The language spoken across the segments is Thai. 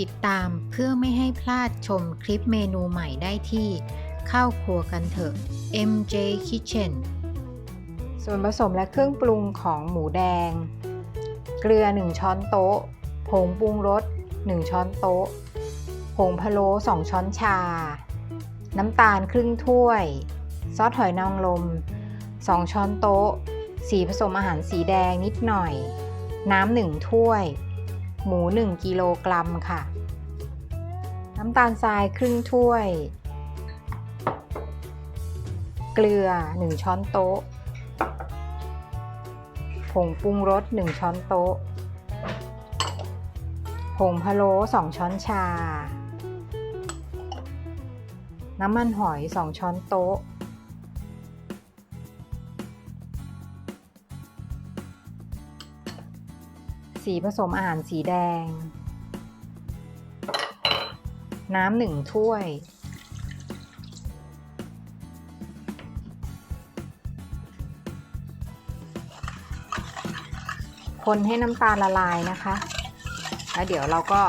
ติดตามเพื่อไม่ให้พลาดชมคลิปเมนูใหม่ได้ที่ข้าวครัวกันเถอะ MJ Kitchen ส่วนผสมและเครื่องปรุงของหมูแดง เกลือ 1 ช้อนโต๊ะ ผงปรุงรส 1 ช้อนโต๊ะ ผงพะโล้2ช้อนชา น้ำตาลครึ่งถ้วย ซอสหอยนางรม 2 ช้อนโต๊ะ สีผสมอาหารสีแดงนิดหน่อย น้ำ1ถ้วย หมู 1 กิโลกรัมค่ะ น้ำตาลทรายครึ่งถ้วย เกลือ 1 ช้อนโต๊ะ ผงปรุงรส 1 ช้อนโต๊ะ ผงพะโล้ 2 ช้อนชา น้ำมันหอย 2 ช้อนโต๊ะ สีผสมอาหารสีแดง น้ำหนึ่งถ้วย คนให้น้ำตาลละลายนะคะ แล้วเดี๋ยวเราก็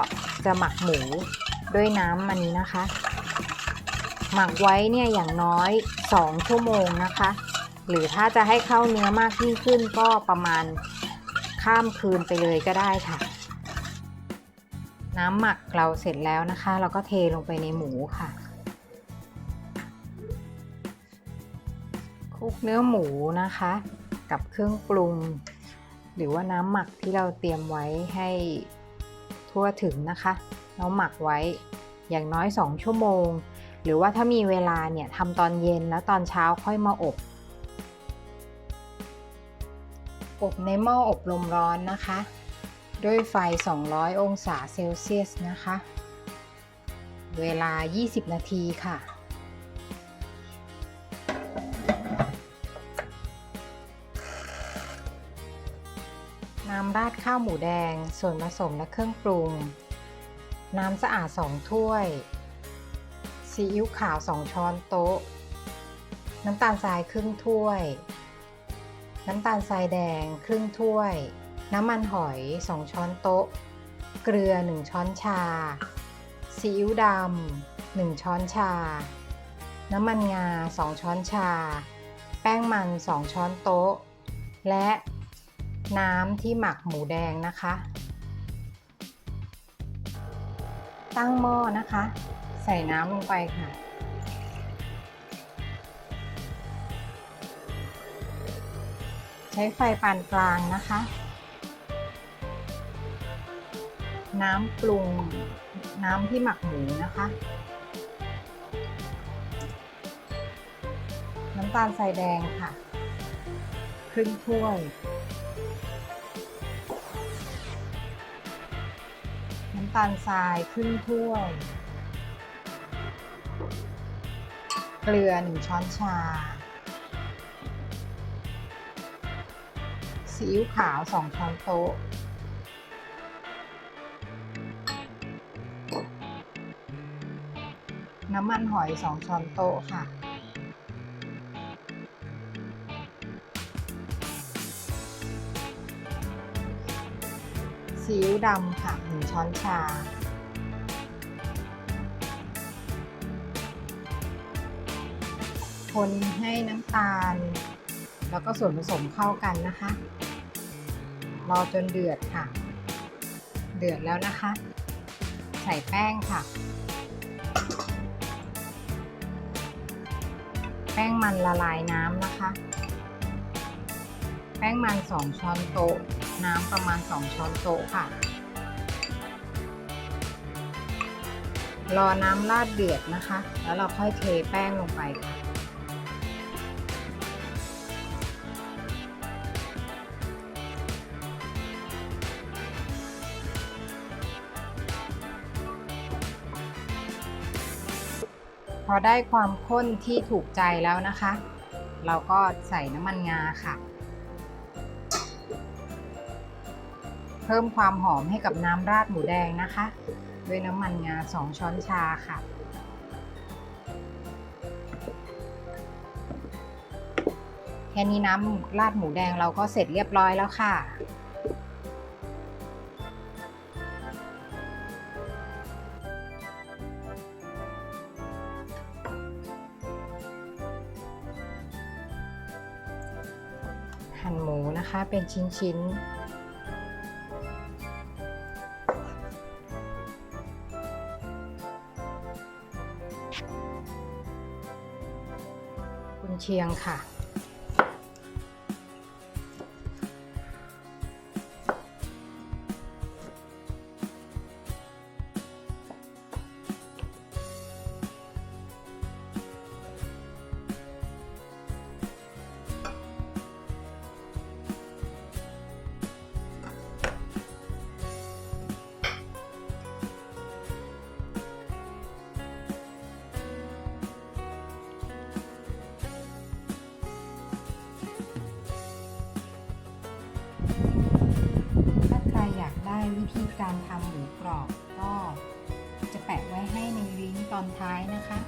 จะหมักหมูด้วยน้ำอันนี้นะคะ หมักไว้เนี่ยอย่างน้อย 2 ชั่วโมงนะคะ หรือถ้าจะให้เข้าเนื้อมากยิ่งขึ้นก็ประมาณ ข้ามคืนไปเลยก็ได้ค่ะ น้ำหมักเราเสร็จแล้วนะคะ เราก็เทลงไปในหมูค่ะคลุกเนื้อหมูนะคะ กับเครื่องปรุง หรือว่าน้ำหมักที่เราเตรียมไว้ให้ทั่วถึงนะคะเราหมักไว้อย่างน้อย 2 ชั่วโมง หรือว่าถ้ามีเวลาเนี่ยทำตอนเย็นแล้วตอนเช้าค่อยมาอบ อบในหม้ออบลมร้อนนะคะ ด้วยไฟ 200 องศาเซลเซียสนะคะ เวลา 20 นาทีค่ะ น้ำราดข้าวหมูแดง ส่วนผสมและเครื่องปรุง น้ำสะอาด 2 ถ้วย ซีอิ๊วขาว 2 ช้อนโต๊ะ น้ำตาลทรายครึ่งถ้วย น้ำตาลทรายแดงครึ่งถ้วย น้ำมันหอย 2 ช้อนโต๊ะ เกลือ 1 ช้อนชา ซีอิ๊วดำ1 ช้อนชา น้ำมันงา 2 ช้อนชา แป้งมัน 2 ช้อนโต๊ะ และน้ำที่หมักหมูแดงนะคะ ตั้งหม้อนะคะ ใส่น้ำลงไปค่ะ ช้ไฟปานกลางนะคะ น้ำปรุง น้ำที่หมักหมูนะคะ น้ำตาลทรายแดงค่ะ ครึ่งถ้วย น้ำตาลทรายครึ่งถ้วย เกลือ1ช้อนชา ซีอิ๊วขาว 2 ช้อนโต๊ะ น้ำมันหอย 2 ช้อนโต๊ะค่ะ ซีอิ๊วดำค่ะ 1 ช้อนชาคนให้น้ำตาล แล้วก็ส่วนผสมเข้ากันนะคะ รอจนเดือดค่ะ เดือดแล้วนะคะ ใส่แป้งค่ะ แป้งมันละลายน้ำนะคะ แป้งมัน 2 ช้อนโต๊ะ น้ำประมาณ 2 ช้อนโต๊ะค่ะ รอน้ำราดเดือดนะคะ แล้วเราค่อยเทแป้งลงไปค่ะ พอได้ความข้นที่ถูกใจแล้วนะคะ เราก็ใส่น้ำมันงาค่ะ เพิ่มความหอมให้กับน้ำราดหมูแดงนะคะ ด้วยน้ำมันงา 2 ช้อนชาค่ะแค่นี้น้ำราดหมูแดงเราก็เสร็จเรียบร้อยแล้วค่ะ หั่นหมูนะคะ เป็นชิ้นๆกุนเชียงค่ะ ได้วิธีการทำหมูกรอบก็จะแปะไว้ให้ในลิงก์ตอนท้ายนะคะ